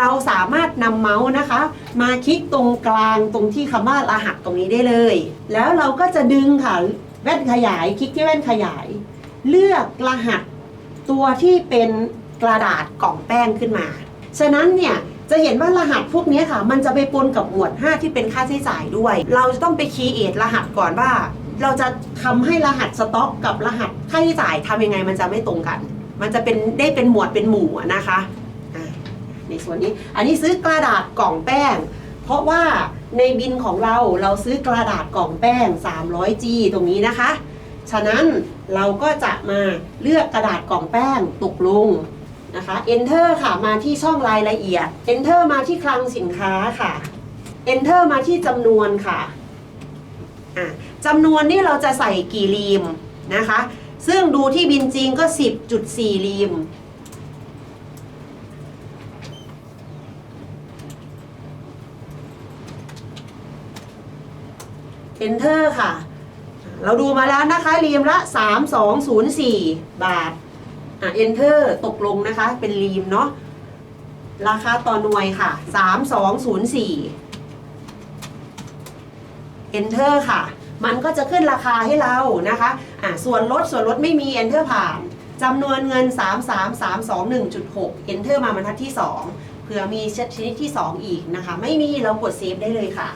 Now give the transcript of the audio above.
เราสามารถนำเมาส์นะคะ มาคลิกตรงกลางตรงที่คำว่ารหัสตรงนี้ได้เลย แล้วเราก็จะดึงค่ะแว่นขยายคลิกที่แว่นขยาย เลือกรหัสตัวที่เป็นกระดาษกล่องแป้งขึ้นมา ฉะนั้นเนี่ยจะเห็นว่ารหัสพวกนี้ค่ะ มันจะไปปนกับหมวด 5 ที่เป็นค่าใช้จ่ายด้วย เราจะต้องไปคีย์เอทรหัสก่อนว่า เราจะทำให้รหัสสต็อก กับรหัสค่าใช้จ่ายทำยังไงมันจะไม่ตรงกัน มันจะเป็นได้เป็นหมวดเป็นหมู่นะคะ ในส่วนนี้ อันนี้ซื้อกระดาษกล่องแป้ง เพราะว่าในบินของเราเราซื้อกระดาษกล่องแป้ง 300G ตรงนี้นะคะ ฉะนั้นเราก็จะมาเลือกกระดาษกล่องแป้งตกลงนะคะ Enter ค่ะมาที่ช่องรายละเอียด Enter มาที่คลังสินค้าค่ะ Enter มาที่จำนวนค่ะอะจำนวนนี่เราจะใส่กี่รีมนะคะ ซึ่งดูที่บินจริงก็ 10.4รีม Enter ค่ะ เราดูมาแล้วนะคะรีมละ 3204 บาท อะ Enter ตกลงนะคะ เป็นรีมเนาะราคาต่อหน่วยค่ะ 3204 Enter ค่ะ มันก็จะขึ้นราคาให้เรานะคะ อะ ส่วนลดส่วนลดไม่มี Enter ผ่านจำนวนเงิน 33321.6 Enter มาบรรทัดที่ 2 เผื่อมีชนิดที่ 2 อีกนะคะ ไม่มีเรากดเซฟได้เลยค่ะ